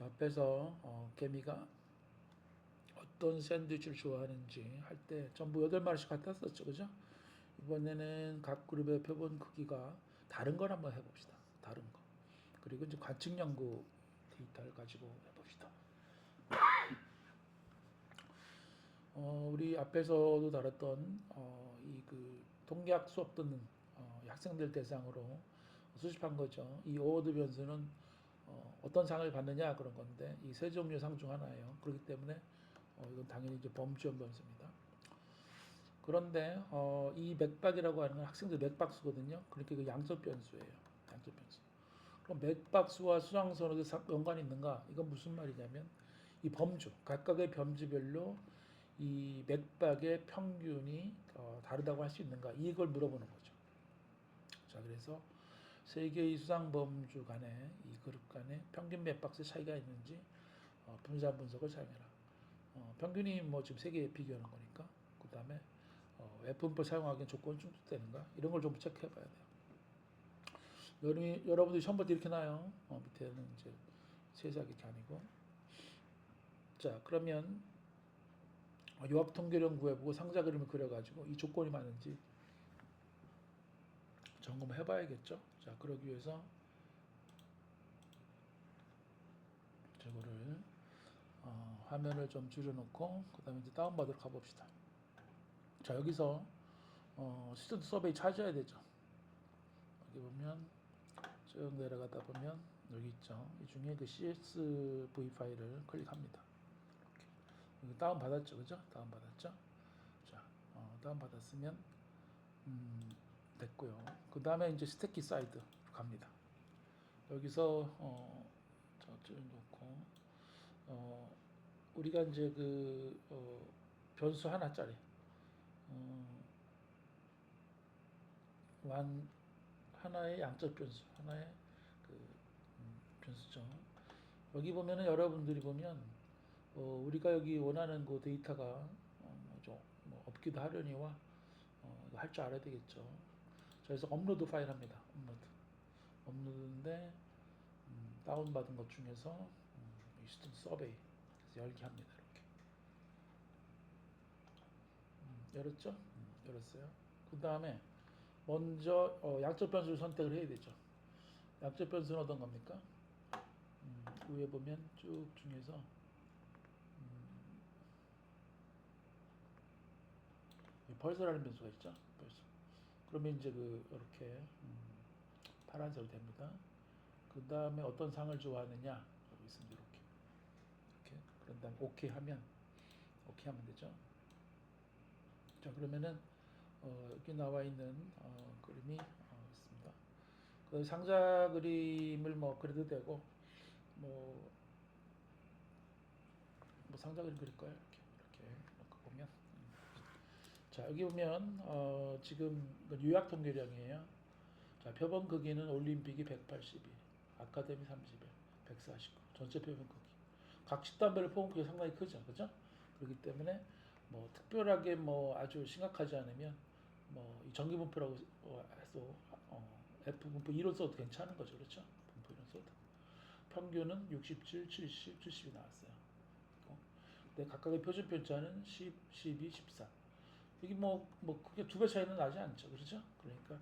자, 앞에서 어, 개미가 어떤 샌드위치를 좋아하는지 할 때 전부 8마리씩 같았었죠. 그죠? 이번에는 각 그룹의 표본 크기가 다른 걸 한번 해봅시다. 다른 거. 그리고 이제 관측 연구 데이터를 가지고 해봅시다. 어, 우리 앞에서도 다뤘던 어, 이그 동약 수업 듣는 어, 이 학생들 대상으로 수집한 거죠. 이 어워드 변수는 어, 어떤 상을 받느냐 그런 건데 이 세 종류 상 중 하나예요. 그렇기 때문에 어, 이건 당연히 이제 범주연 변수입니다. 그런데 어, 이 맥박이라고 하는 건 학생들 맥박수거든요. 그러니까 이거 양적 변수예요. 양적 변수. 그럼 맥박수와 수상선호도 사- 연관이 있는가? 이건 무슨 말이냐면 이 범주 각각의 범주별로 이 맥박의 평균이 어, 다르다고 할 수 있는가? 이걸 물어보는 거죠. 자, 그래서 세 개의 수상 범주 간에 이 그룹 간에 평균 맥박수 차이가 있는지 어, 분산 분석을 사용해라. 어, 평균이 뭐 지금 세개 비교하는 거니까 그 다음에 어, F분법 사용하기엔 조건 충족되는가 이런 걸 좀 체크해봐야 돼요. 여러분이 여러분들이 처음부터 이렇게 나요. 어, 밑에는 이제 세세하게 아니고 자 그러면 어, 요합 통계령 구해보고 상자 그림을 그려가지고 이 조건이 맞는지 점검을 해봐야겠죠. 자 그러기 위해서 저거를 어, 화면을 좀 줄여놓고 그 다음에 이제 다운받으러 가봅시다. 자 여기서 어, 스튜드 서베이 찾아야 되죠. 여기 보면 쭉 내려가다 보면 여기 있죠. 이 중에 그 CSV 파일을 클릭합니다. 이렇게 이거 다운 받았죠, 그죠? 다운 받았죠. 자 어, 다운 받았으면 음, 됐고요. 그 다음에 이제 스테키 사이드 갑니다. 여기서 어, 저쪽 놓고 어, 우리가 이제 그 어, 변수 하나짜리 어, 완 하나의 양적 변수 하나의 그 음, 변수죠. 여기 보면은 여러분들이 보면 어, 우리가 여기 원하는 그 데이터가 어, 좀, 뭐 없기도 하려니와 어, 할 줄 알아야 되겠죠. 그래서 업로드 파일 합니다. 업로드. 업로드인데 음, 다운받은 것 중에서 음, 이 스튜드 서베이 그래서 열기 합니다. 이렇게. 음, 열었죠? 음, 열었어요. 그 다음에 먼저 어, 양적 변수를 선택을 해야 되죠. 양적 변수는 어떤 겁니까? 음, 위에 보면 쭉 중에서 음, 이 펄스라는 변수가 있죠. 펄스. 그러면 이제 그 이렇게 음, 파란색으로 됩니다. 그 다음에 어떤 상을 좋아하느냐 여기 있습니다. 이렇게 이렇게 그런 다음 오케이 하면 오케이 하면 되죠. 자 그러면은 어, 여기 나와 있는 어, 그림이 어, 있습니다. 그 상자 그림을 뭐 그려도 되고 뭐, 뭐 상자 그림 그릴 거예요. 이렇게 이렇게 보면 음. 자 여기 보면 어, 지금 요약 통계량이에요. 자 표본 크기는 올림픽이 182, 아카데미 31, 149 전체 표본 크기. 각 집단별로 표본 크기가 상당히 크죠, 그죠? 그렇기 때문에 뭐 특별하게 뭐 아주 심각하지 않으면 뭐이 전기 분포라고 어, 해서 어, F 분포 1로 써도 괜찮은 거죠, 그렇죠? 분포 1로 써도 평균은 67, 70, 70이 나왔어요. 어? 근데 각각의 표준 편차는 10, 12, 14. 이게 뭐, 뭐, 크게 두 배 차이는 나지 않죠. 그렇죠? 그러니까,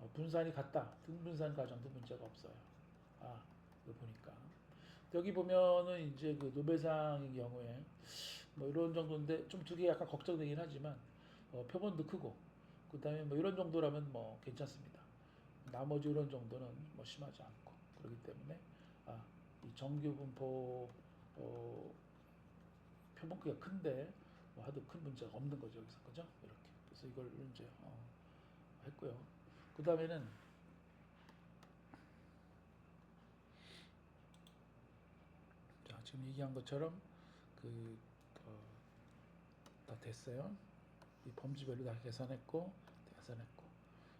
어, 분산이 같다. 등분산 과정도 문제가 없어요. 아, 이거 보니까. 여기 보면은 이제 그 노벨상의 경우에 뭐 이런 정도인데 좀 두 개 약간 걱정되긴 하지만, 어, 표본도 크고, 그 다음에 뭐 이런 정도라면 뭐 괜찮습니다. 나머지 이런 정도는 뭐 심하지 않고. 그렇기 때문에, 아, 이 정규 분포, 어, 표본 크기가 큰데, 뭐 하도 큰 문제가 없는 거죠 여기서. 그죠? 이렇게. 그래서 이걸 이제 어, 했고요. 그 다음에는 자 지금 얘기한 것처럼 그 어, 다 됐어요. 이 범주별로 다 계산했고 계산했고.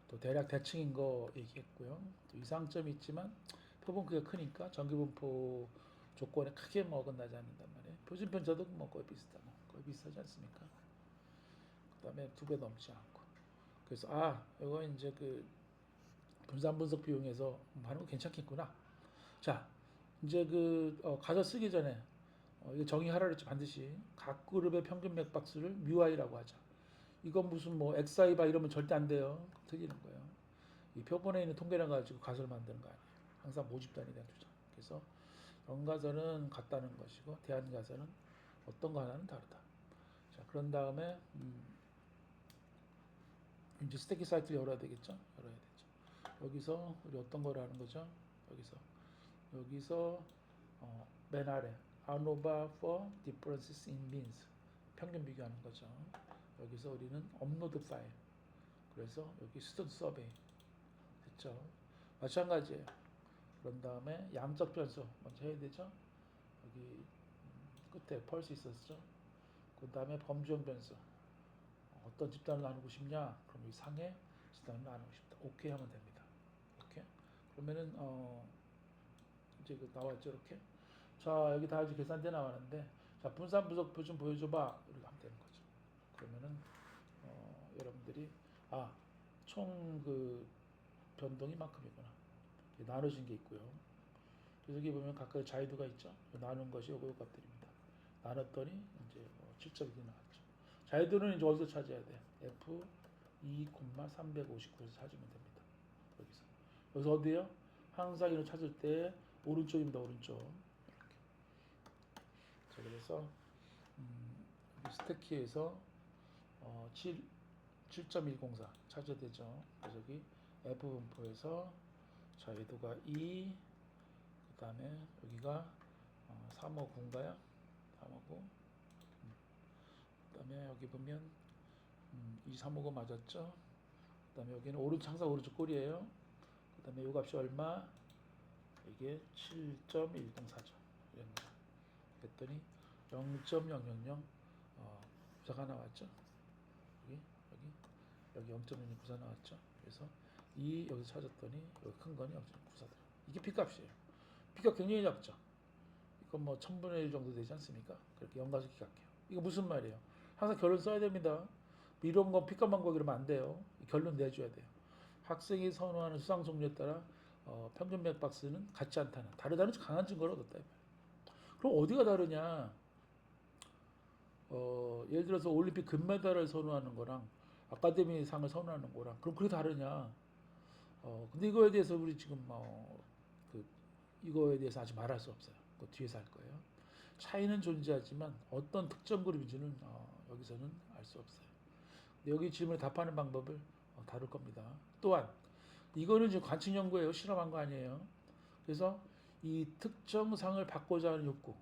또 대략 대칭인 거 얘기했고요. 또 이상점이 있지만 표본 크기가 크니까 전기분포 조건에 크게 뭐 어긋나지 않는단 말이에요. 표준 편차도 뭐 거의 비슷하고 거의 비슷하지 않습니까? 그 다음에 두 배 넘지 않고 그래서 아 이거 이제 그 분산 분석 비용에서 하는 거 괜찮겠구나. 자 이제 그 어, 가서 쓰기 전에 어, 이거 정의하라 그랬죠 반드시 각 그룹의 평균 맥박수를 뮤아이라고 하자. 이건 무슨 뭐 엑사이바 이러면 절대 안 돼요. 틀리는 거예요. 이 표본에 있는 통계량 가지고 가설을 만드는 거 아니에요. 항상 모집 단위에 두자. 그래서 연가설은 같다는 것이고 대안가설은 어떤 거 하나는 다르다. 자 그런 다음에 음, 이제 스테키 사이트를 열어야 되겠죠. 열어야 되죠. 여기서 우리 어떤 걸 하는 거죠? 여기서 여기서 어, 맨 아래 ANOVA for differences in means 평균 비교하는 거죠. 여기서 우리는 업로드 파일 그래서 여기 스튜던트 서베이 됐죠. 마찬가지예요. 그런 다음에 양적 변수 먼저 해야 되죠. 여기 음, 끝에 펄스 있었죠. 그 다음에 범주형 변수 어떤 집단을 나누고 싶냐? 그럼 이 상에 집단을 나누고 싶다. 오케이 하면 됩니다. 오케이. 그러면은 어 이제 그 나왔죠 이렇게. 자 여기 다 이제 계산돼 나왔는데 자 분산 부속표 좀 보여줘봐 이렇게 하면 되는 거죠. 그러면은 어 여러분들이 아 총 그 변동이 만큼이구나. 나눠진 게 있고요. 그래서 여기 보면 각각 자유도가 있죠. 나눈 것이 요거 요 값들입니다. 나눴더니 이제 뭐 7.1이 나왔죠. 자유도는 이제 어디서 찾아야 돼? F 2,359에서 찾으면 됩니다. 여기서. 여기서 어디요? 항상 이걸 찾을 때 오른쪽입니다. 오른쪽. 이렇게. 자, 그래서 음, 스테키에서 어, 7 7.104 찾아야 되죠. 그래서 여기 F 분포에서 자유도가 2 그다음에 여기가 어, 359인가요? 359 그 다음에 여기 보면 음, 2359 맞았죠? 그 다음에 여기는 오른쪽 항상 오른쪽 꼴이에요. 그 다음에 요 값이 얼마? 이게 7.104죠. 이런 거. 그랬더니 0.000 어, 부사가 나왔죠. 여기 여기 여기 0.0 부사 나왔죠. 그래서 이 여기서 찾았더니 여기 큰 거는 0.9사더라. 이게 B값이에요. B값 굉장히 작죠. 이건 뭐 1000분의 1 정도 되지 않습니까? 그렇게 연가수 기각해요. 이거 무슨 말이에요? 항상 결론 써야 됩니다. 이런 건 B값만 구하기 그러면 안 돼요. 결론 내줘야 돼요. 학생이 선호하는 수상 종류에 따라 어, 평균 맥박스는 같지 않다는 다르다는 강한 증거를 얻었다. 그럼 어디가 다르냐? 어, 예를 들어서 올림픽 금메달을 선호하는 거랑 아카데미 상을 선호하는 거랑 그럼 그게 다르냐? 어, 근데 이거에 대해서 우리 지금 어, 그 이거에 대해서 아직 말할 수 없어요. 그 뒤에서 할 거예요. 차이는 존재하지만 어떤 특정 그룹인지는 어, 여기서는 알 수 없어요. 여기 질문에 답하는 방법을 어, 다룰 겁니다. 또한 이거는 지금 관측 연구예요. 실험한 거 아니에요. 그래서 이 특정상을 받고자 하는 욕구,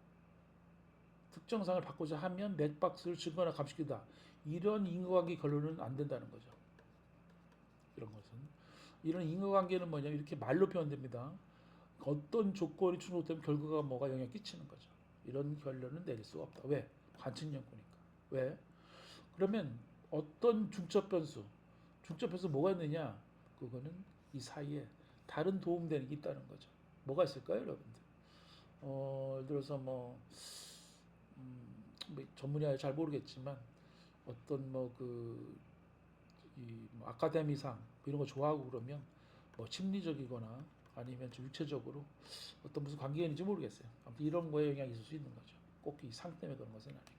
특정상을 받고자 하면 맥박스를 증거나 감시키다. 이런 인과관계 결론은 안 된다는 거죠. 이런 것은 이런 인과관계는 뭐냐 이렇게 말로 표현됩니다. 어떤 조건이 충족되면 결과가 뭐가 영향 끼치는 거죠. 이런 결론은 내릴 수가 없다. 왜? 관측 연구니까. 왜? 그러면 어떤 중첩 변수, 중첩 변수 뭐가 있느냐? 그거는 이 사이에 다른 도움되는 게 있다는 거죠. 뭐가 있을까요, 여러분들? 어, 예를 들어서 뭐, 음, 뭐 전문이 잘 모르겠지만 어떤 뭐그 이뭐 아카데미상 이런 거 좋아하고 그러면 뭐 심리적이거나 아니면 좀 육체적으로 어떤 무슨 관계가 있는지 모르겠어요. 아무튼 이런 거에 영향이 있을 수 있는 거죠. 꼭 이 상 때문에 그런 것은 아니고.